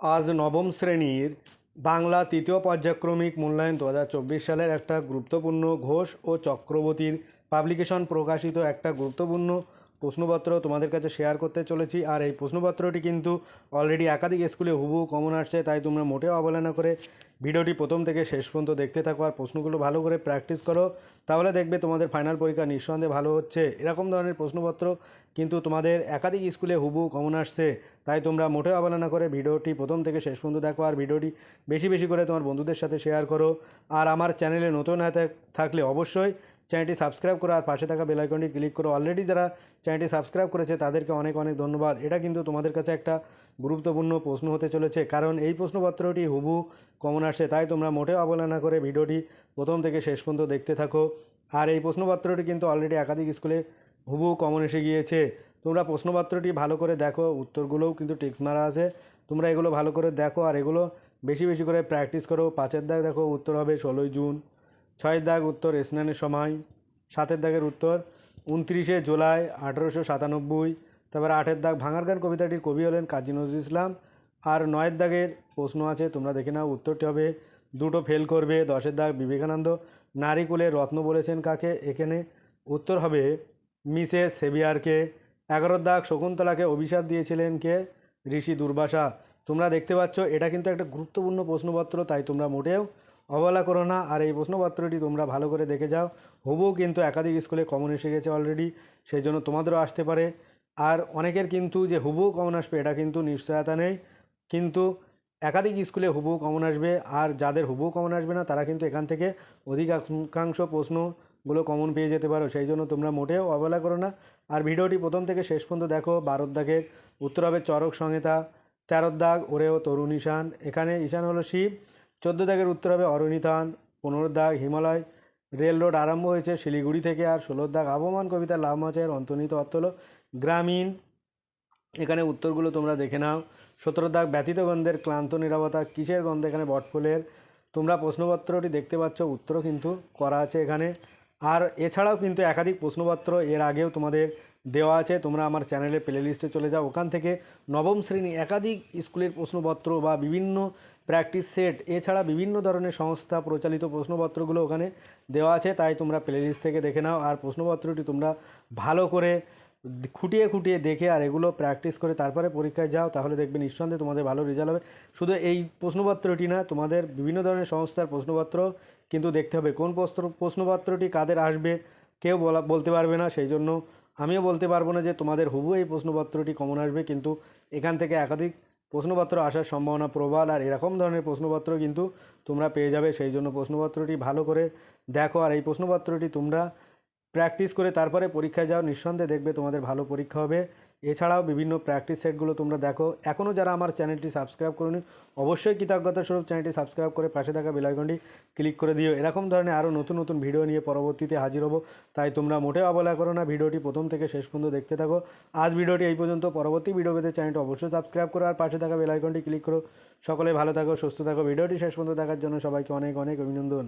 আজ নবম শ্রেণির বাংলা তৃতীয় পর্যায়ক্রমিক মূল্যায়ন দু হাজার চব্বিশ সালের একটা গুরুত্বপূর্ণ ঘোষ ও চক্রবর্তীর পাবলিকেশন প্রকাশিত একটা গুরুত্বপূর্ণ প্রশ্নপত্র তোমাদের কাছে শেয়ার করতে চলেছি। আর এই প্রশ্নপত্রটি কিন্তু অলরেডি একাধিক স্কুলে হুবহু কমন আসছে, তাই তোমরা মোটেও অবহেলা করে ভিডিওটি প্রথম থেকে শেষ পর্যন্ত দেখতে থাকো আর প্রশ্নগুলো ভালো করে প্র্যাকটিস করো। তাহলে দেখবে তোমাদের ফাইনাল পরীক্ষা নিঃসন্দেহে ভালো হচ্ছে। এরকম ধরনের প্রশ্নপত্র কিন্তু তোমাদের একাধিক স্কুলে হুবহু কমন আসছে, তাই তোমরা মোটেও অবহেলা করে ভিডিওটি প্রথম থেকে শেষ পর্যন্ত দেখো আর ভিডিওটি বেশি বেশি করে তোমার বন্ধুদের সাথে শেয়ার করো। আর আমার চ্যানেলে নতুন হয়ে থাকলে অবশ্যই চ্যানেলটি সাবস্ক্রাইব করো আর পাশে থাকা বেল আইকনটি ক্লিক করো অলরেডি যারা চ্যানেলটি সাবস্ক্রাইব করেছে, তাদেরকে অনেক অনেক ধন্যবাদ। এটা কিন্তু তোমাদের কাছে একটা গুরুত্বপূর্ণ প্রশ্ন হতে চলেছে, কারণ এই প্রশ্নপত্রটি হুবু কমন আসছে। তাই তোমরা মোটেও অবহেলা করে ভিডিওটি প্রথম থেকে শেষ পর্যন্ত দেখতে থাকো। আর এই প্রশ্নপত্রটি কিন্তু অলরেডি একাধিক স্কুলে হুবু কমন এসে গিয়েছে। তোমরা প্রশ্নপত্রটি ভালো করে দেখো, উত্তরগুলোও কিন্তু টিক্স মারা আছে। তোমরা এগুলো ভালো করে দেখো, আর এগুলো বেশি বেশি করে প্র্যাকটিস করো। পাঁচের দাগ দেখো, উত্তর হবে ষোলোই জুন। ছয়ের দাগ উত্তর স্নানের সময়, সাতের দাগের উত্তর উনত্রিশে জুলাই আঠেরোশো সাতানব্বই, তারপর আটের দাগ ভাঙার গান কবিতাটির কবি হলেন কাজী নজরুল ইসলাম, আর নয়ের দাগের প্রশ্ন আছে, তোমরা দেখে নাও উত্তরটি হবে, দুটো ফেল করবে, দশের দাগ বিবেকানন্দ, নারী নারীকুলে রত্ন বলেছেন কাকে, এখানে উত্তর হবে মিসেস সেভিয়ারকে, এগারোর দাগ শকুন্তলাকে অভিশাপ দিয়েছিলেন কে, ঋষি দুর্বাসা, তোমরা দেখতে পাচ্ছ, এটা কিন্তু একটা গুরুত্বপূর্ণ প্রশ্নপত্র, তাই তোমরা মোটেও অবহেলা করো না, আর এই প্রশ্নপত্রটি তোমরা ভালো করে দেখে যাও। হুবহু কিন্তু একাধিক স্কুলে কমন এসে গেছে অলরেডি সেই জন্য তোমাদেরও আসতে পারে। আর অনেকের কিন্তু যে হুবু কমন আসবে, এটা কিন্তু নিশ্চয়তা নেই। কিন্তু একাধিক স্কুলে হুবু কমন আসবে, আর যাদের হুবু কমন আসবে না, তারা কিন্তু এখান থেকে অধিকাংশ প্রশ্নগুলো কমন পেয়ে যেতে পারো। সেই জন্য তোমরা মোটেও অবহেলা করো না। আর ভিডিওটি প্রথম থেকে শেষ পর্যন্ত দেখো। বারোর দাগের উত্তর হবে চরক সংহিতা তেরোর দাগ ওরেও তরুণ ঈশান। এখানে ঈশান হলো শিব চোদ্দ দাগের উত্তর হবে অরণিথান পনেরো দাগ হিমালয়। রেল রোড আরম্ভ হয়েছে শিলিগুড়ি থেকে আর ষোলো দাগ আবহমান কবিতা লাভমাচায়ের অন্তর্নিহিত অর্থ হলো গ্রামীণ। এখানে উত্তরগুলো তোমরা দেখে নাও। সতেরো দাগ ব্যতীত গন্ধের ক্লান্ত নিরাপত্তা কিসের গন্ধ এখানে বটফুলের? তোমরা প্রশ্নপত্রটি দেখতে পাচ্ছ উত্তর কিন্তু করা আছে এখানে। আর এছাড়াও কিন্তু একাধিক প্রশ্নপত্র এর আগেও তোমাদের দেওয়া আছে। তোমরা আমার চ্যানেলের প্লে লিস্টে চলে যাও। ওখান থেকে নবম শ্রেণি একাধিক স্কুলের প্রশ্নপত্র বা বিভিন্ন প্র্যাকটিস সেট এছাড়া বিভিন্ন ধরনের সংস্থা প্রচালিত প্রশ্নপত্রগুলো ওখানে দেওয়া আছে। তাই তোমরা প্লে লিস্ট থেকে দেখে নাও। আর প্রশ্নপত্রটি তোমরা ভালো করে খুঁটিয়ে খুঁটিয়ে দেখে আর এগুলো প্র্যাকটিস করে তারপরে পরীক্ষায় যাও, তাহলে দেখবে নিঃসন্দেহে তোমাদের ভালো রেজাল্ট হবে। শুধু এই প্রশ্নপত্রটি না, তোমাদের বিভিন্ন ধরনের সংস্থার প্রশ্নপত্র কিন্তু দেখতে হবে। কোন প্রশ্ন প্রশ্নপত্রটি কাদের আসবে, কেউ বলা, বলতে পারবে না। সেই জন্য আমিও বলতে পারব না যে তোমাদের হুবু এই প্রশ্নপত্রটি কমন আসবে, কিন্তু এখান থেকে একাধিক প্রশ্নপত্র আসার সম্ভাবনা প্রবল, আর এরকম ধরনের প্রশ্নপত্র কিন্তু তোমরা পেয়ে যাবে। সেই জন্য প্রশ্নপত্রটি ভালো করে দেখো, আর এই প্রশ্নপত্রটি তোমরা প্র্যাকটিস করে তারপরে পরীক্ষায় যাও, নিঃসন্দেহে দেখবে তোমাদের ভালো পরীক্ষা হবে। এছাড়াও বিভিন্ন প্র্যাকটিস সেটগুলো তোমরা দেখো। এখনও যারা আমার চ্যানেলটি সাবস্ক্রাইব করনি, অবশ্যই কৃতজ্ঞতা স্বরূপ চ্যানেলটি সাবস্ক্রাইব করে পাশে থাকা বেলাইকনটি ক্লিক করে দিও। এরকম ধরনের আরও নতুন নতুন ভিডিও নিয়ে পরবর্তীতে হাজির হব। তাই তোমরা মোটেও অবহেলা করো না, ভিডিওটি প্রথম থেকে শেষ পর্যন্ত দেখতে থাকো। আজ ভিডিওটি এই পর্যন্ত। পরবর্তী ভিডিও পেতে চ্যানেলটি অবশ্যই সাবস্ক্রাইব করো আর পাশে থাকা বেলাইকনটি ক্লিক করো। সকলে ভালো থাকো, সুস্থ থাকো। ভিডিওটি শেষ পর্যন্ত দেখার জন্য সবাইকে অনেক অনেক অভিনন্দন।